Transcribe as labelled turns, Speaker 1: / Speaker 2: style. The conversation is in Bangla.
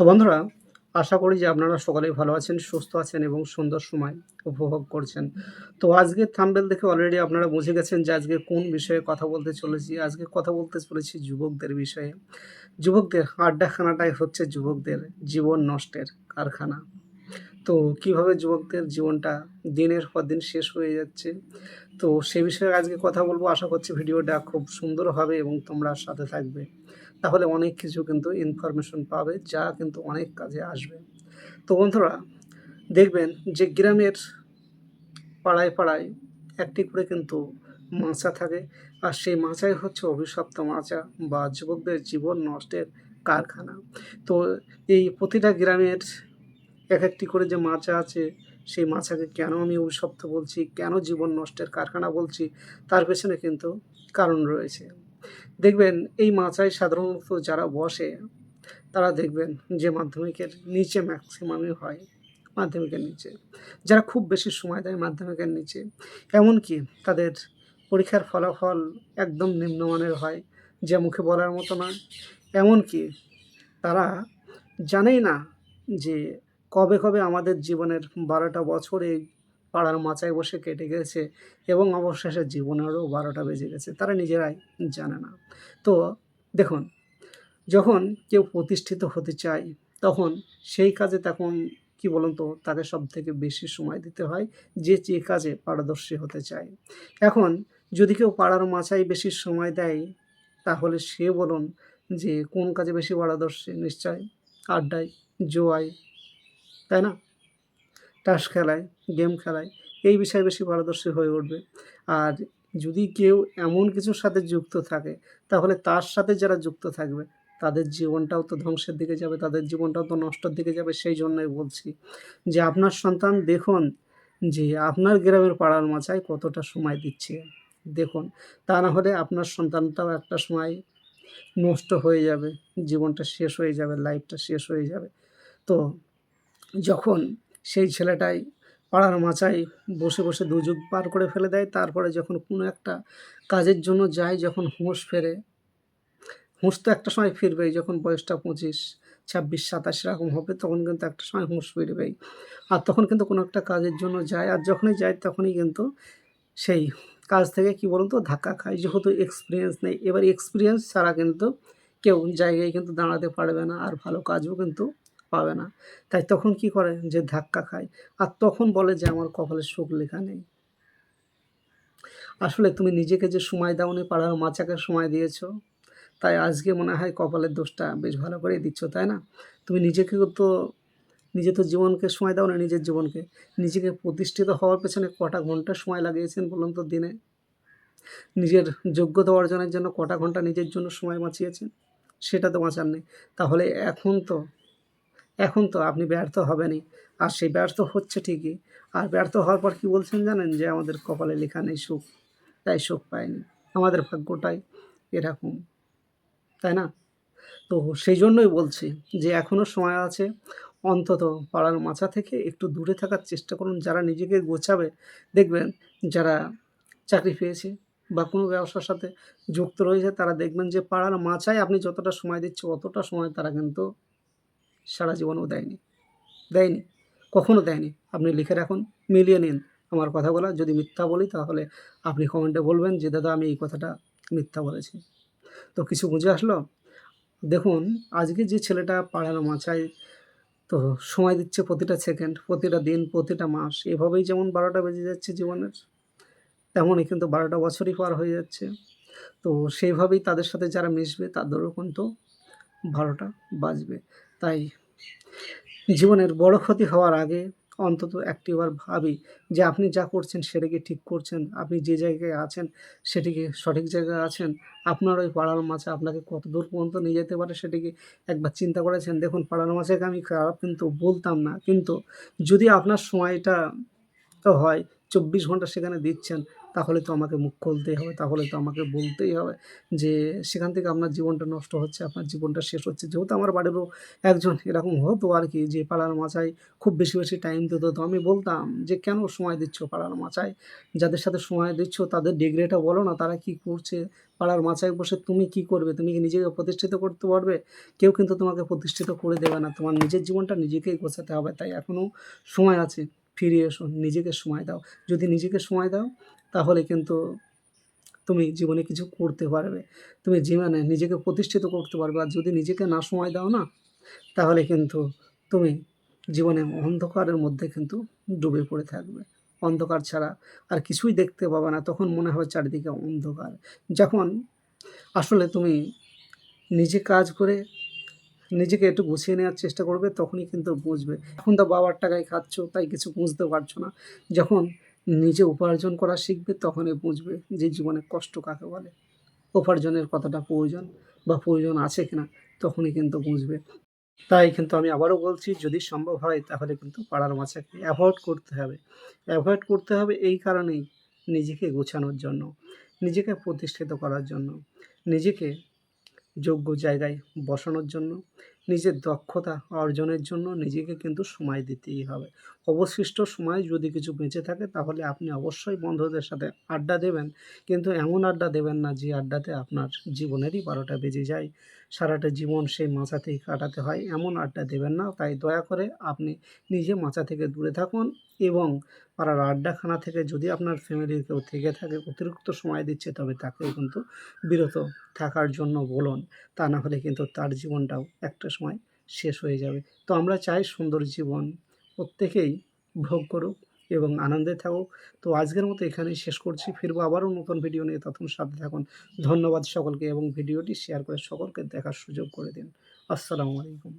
Speaker 1: তো বন্ধুরা, আশা করি যে আপনারা সকলেই ভালো আছেন, সুস্থ আছেন এবং সুন্দর সময় উপভোগ করছেন। তো আজকে থাম্বেল দেখে অলরেডি আপনারা বুঝে গেছেন যে আজকে কোন বিষয়ে কথা বলতে চলেছি। আজকে কথা বলতে চলেছি যুবকদের বিষয়ে। যুবকদের আড্ডাখানাটাই হচ্ছে যুবকদের জীবন নষ্টের কারখানা। তো কীভাবে যুবকদের জীবনটা দিনের পর দিন শেষ হয়ে যাচ্ছে? তো সে বিষয়ে আজকে কথা বলব। আশা করছি ভিডিওটা খুব সুন্দর হবে এবং তোমরা সাথে থাকবে। তাহলে অনেক কিছু কিন্তু ইনফরমেশন পাবে, যা কিন্তু অনেক কাজে আসবে। তো বন্ধুরা, দেখবেন যে গ্রামের পাড়ায় পাড়ায় একটি করে কিন্তু মাচা থাকে। আর সেই মাচাই হচ্ছে অভিশপ্ত মাচা বা যুবকদের জীবন নষ্টের কারখানা। তো এই প্রতিটা গ্রামের এক একটি করে যে মাচা আছে, সেই মাছাকে কেন আমি অভিশপ্ত বলছি? কেন জীবন নষ্টের কারখানা বলছি? তার পেছনে কিন্তু কারণ রয়েছে। দেখবেন, এই মাচায় সাধারণত যারা বসে, তারা দেখবেন যে মাধ্যমিকের নিচে ম্যাক্সিমামই হয়, মাধ্যমিকের নিচে। যারা খুব বেশি সময় দেয় মাধ্যমিকের নিচে। এমনকি তাদের পরীক্ষার ফলাফল একদম নিম্নমানের হয়, যে মুখে বলার মতো নয়। এমনকি তারা জানেই না যে কবে কবে আমাদের জীবনের বারোটা বছর এই পাড়ার মাচায় বসে কেটে গেছে এবং অবশেষে জীবনেরও বারোটা বেজে গেছে, তারা নিজেরাই জানে না। তো দেখুন, যখন কেউ প্রতিষ্ঠিত হতে চায়, তখন সেই কাজে তখন কি বলুন তো, তাকে সব থেকে বেশি সময় দিতে হয় যে যে কাজে পারদর্শী হতে চায়। এখন যদি কেউ পাড়ার মাচায় বেশি সময় দেয়, তাহলে সে বলুন যে কোন কাজে বেশি পারদর্শী? নিশ্চয় আড্ডায়, জোয়ায় তাই না? টাস খেলায়, গেম খেলায় এই বিষয়ে বেশি পারদর্শী হয়ে উঠবে। আর যদি কেউ এমন কিছুর সাথে যুক্ত থাকে, তাহলে তার সাথে যারা যুক্ত থাকবে, তাদের জীবনটাও তো ধ্বংসের দিকে যাবে, তাদের জীবনটাও তো নষ্টর দিকে যাবে, সেই জন্যই বলছি যে আপনার সন্তান দেখুন যে আপনার গ্রামের পাড়ার মাচায় কতটা সময় দিচ্ছে। দেখুন, তা না হলে আপনার সন্তানটাও একটা সময় নষ্ট হয়ে যাবে, জীবনটা শেষ হয়ে যাবে লাইফটা শেষ হয়ে যাবে। তো যখন সেই ছেলেটাই পাড়ার মাচায় বসে বসে দুযুগ পার করে ফেলে দেয়, তারপরে যখন কোনো একটা কাজের জন্য যায়, যখন হুঁশ ফেরে, হুঁশ তো একটা সময় ফিরবেই, যখন বয়সটা পঁচিশ, ছাব্বিশ, সাতাশ এরকম হবে, তখন কিন্তু একটা সময় হুঁশ ফিরবেই। আর তখন কিন্তু কোনো একটা কাজের জন্য যায়, আর যখনই যায় তখনই কিন্তু সেই কাজ থেকে কি বলুন তো, ধাক্কা খায়। যেহেতু এক্সপিরিয়েন্স নেই, এবার এক্সপিরিয়েন্স ছাড়া কিন্তু কেউ জায়গায় কিন্তু দাঁড়াতে পারবে না, আর ভালো কাজও কিন্তু পাবে না। তাই তখন কি করে? যে ধাক্কা খায়। আর তখন বলে যে, আমার কপালে সুখ লেখা নেই। আসলে তুমি নিজেকে যে সময় দাওনি, পাড়ার মাচাকে সময় দিয়েছ, তাই আজকে মনে হয় কপালের দোষটা বেশ ভালো করে দিচ্ছ, তাই না? তুমি নিজেকে তো, নিজে তো জীবনকে সময় দাও না নিজের জীবনকে। নিজেকে প্রতিষ্ঠিত হওয়ার পেছনে কটা ঘণ্টা সময় লাগিয়েছেন বলুন তো দিনে? নিজের যোগ্যতা অর্জনের জন্য কটা ঘণ্টা নিজের জন্য সময় বাঁচিয়েছেন? সেটা তো বাঁচার নেই। তাহলে এখন তো এখন তো আপনি ব্যর্থ হবেনই। আর সেই ব্যর্থ হচ্ছে ঠিকই। আর ব্যর্থ হওয়ার পর কি বলছেন জানেন যে, আমাদের কপালে লেখা নেই সুখ। তাই সুখ পায়নি আমাদের ভাগ্যটাই এরকম। তাই না? তো সেই জন্যই বলছি যে এখনও সময় আছে। অন্তত পাড়ার মাচা থেকে একটু দূরে থাকার চেষ্টা করুন। যারা নিজেকে গোছাবে, দেখবেন যারা চাকরি পেয়েছে বা কোনো ব্যবসার সাথে যুক্ত রয়েছে, তারা দেখবেন যে, পাড়ার মাচায় আপনি যতটা সময় দিচ্ছে, অতটা সময় তারা কিন্তু সারা জীবনও দেয়নি। দেয়নি। কখনও দেয়নি। আপনি লিখে রাখুন, মিলিয়ে নিন আমার কথাগুলো। যদি মিথ্যা বলি তাহলে আপনি কমেন্টে বলবেন যে, দাদা, আমি এই কথাটা মিথ্যা বলেছি। তো কিছু বুঝে আসলো? দেখুন, আজকে যে ছেলেটা পাড়ার মাচায় তো সময় দিচ্ছে প্রতিটা সেকেন্ড, প্রতিটা দিন, প্রতিটা মাস, এভাবেই যেমন বারোটা বেজে যাচ্ছে জীবনের, তেমনই কিন্তু বারোটা বছরই পার হয়ে যাচ্ছে। তো সেইভাবেই তাদের সাথে যারা মিশবে, তাদেরও কিন্তু বারোটা বাজবে। তাই জীবনের বড় ক্ষতি হওয়ার আগে অন্তত একটিবার ভাবি যে আপনি যা করছেন সেটাকে ঠিক করছেন, আপনি যে জায়গায় আছেন সেটিকে সঠিক জায়গায় আছেন, আপনার ওই পাড়ার মাছে আপনাকে কত দূর পর্যন্ত নিয়ে যেতে পারে সেটিকে একবার চিন্তা করেছেন, দেখুন পাড়ার মাছেকে আমি খারাপ কিন্তু বলতাম না, কিন্তু যদি আপনার সময়টা হয়, চব্বিশ ঘণ্টা সেখানে দিচ্ছেন তাহলে তো আমাকে মুখ খুলতেই হবে, তাহলে তো আমাকে বলতেই হবে যে সেখান থেকে আপনার জীবনটা নষ্ট হচ্ছে, আপনার জীবনটা শেষ হচ্ছে। যেহেতু আমার বাড়িরও একজন এরকম হতো আর কি যে পাড়ার মাচায় খুব বেশি, বেশি টাইম দিত। তো আমি বলতাম যে, "কেন সময় দিচ্ছ পাড়ার মাচায়? যাদের সাথে সময় দিচ্ছ তাদের ডিগ্রিটা বলো না, তারা কি করছে? পাড়ার মাচায় বসে তুমি কি করবে? তুমি কি নিজেকে প্রতিষ্ঠিত করতে পারবে? কেউ কিন্তু তোমাকে প্রতিষ্ঠিত করে দেবে না। তোমার নিজের জীবনটা নিজেকেই গোছাতে হবে। তাই এখনও সময় আছে। ফিরে এসো, নিজেকে সময় দাও। যদি নিজেকে সময় দাও তাহলে কিন্তু তুমি জীবনে কিছু করতে পারবে। তুমি জীবনে নিজেকে প্রতিষ্ঠিত করতে পারবে। আর যদি নিজেকে না সময় দাও না, তাহলে কিন্তু তুমি জীবনে অন্ধকারের মধ্যে কিন্তু ডুবে পড়ে থাকবে। অন্ধকার ছাড়া আর কিছুই দেখতে পাবে না। তখন মনে হবে চারিদিকে অন্ধকার। যখন আসলে তুমি নিজে কাজ করে নিজেকে একটু গুছিয়ে নেওয়ার চেষ্টা করবে তখনই কিন্তু বুঝবে। এখন তো বাবার টাকায় খাচ্ছ তাই কিছু বুঝতে পারছ না। যখন নিজে উপার্জন করা শিখবে তখনই বুঝবে যে জীবনে কষ্ট কাকে বলে। উপার্জনের কতটা প্রয়োজন বা প্রয়োজন আছে কিনা তখনই কিন্তু বুঝবে। তাই কিন্তু আমি আবারও বলছি যদি সম্ভব হয় তাহলে কিন্তু পাড়ার মাচাকে অ্যাভয়েড করতে হবে। অ্যাভয়েড করতে হবে এই কারণেই নিজেকে গোছানোর জন্য, নিজেকে প্রতিষ্ঠিত করার জন্য, নিজেকে যোগ্য জায়গায় বসানোর জন্য, নিজের দক্ষতা অর্জনের জন্য নিজেকে কিন্তু সময় দিতেই হবে। অবশিষ্ট সময় যদি কিছু বেঁচে থাকে, তাহলে আপনি অবশ্যই বন্ধুদের সাথে আড্ডা দেবেন। কিন্তু এমন আড্ডা দেবেন না যে আড্ডাতে আপনার জীবনেরই বারোটা বেজে যায়। সারাটা জীবন সেই মাচাতেই কাটাতে হয়, এমন আড্ডা দেবেন না। তাই দয়া করে আপনি নিজে মাচা থেকে দূরে থাকুন এবং পাড়ার আড্ডাখানা থেকে যদি আপনার ফ্যামিলির কেউ থেকে থাকে, অতিরিক্ত সময় দিচ্ছে, তবে তাকেও কিন্তু বিরত থাকার জন্য বলুন। তা না হলে কিন্তু তার জীবনটাও একটা সময় শেষ হয়ে যাবে। তো আমরা চাই সুন্দর জীবন প্রত্যেকেই ভোগ করুক এবং আনন্দে থাকুক। তো আজকের মতো এখানেই শেষ করছি। ফিরবো আবারও নতুন ভিডিও নিয়ে তখন সাথে থাকুন। ধন্যবাদ সকলকে এবং ভিডিওটি শেয়ার করে সকলকে দেখার সুযোগ করে দিন। আসসালামু আলাইকুম।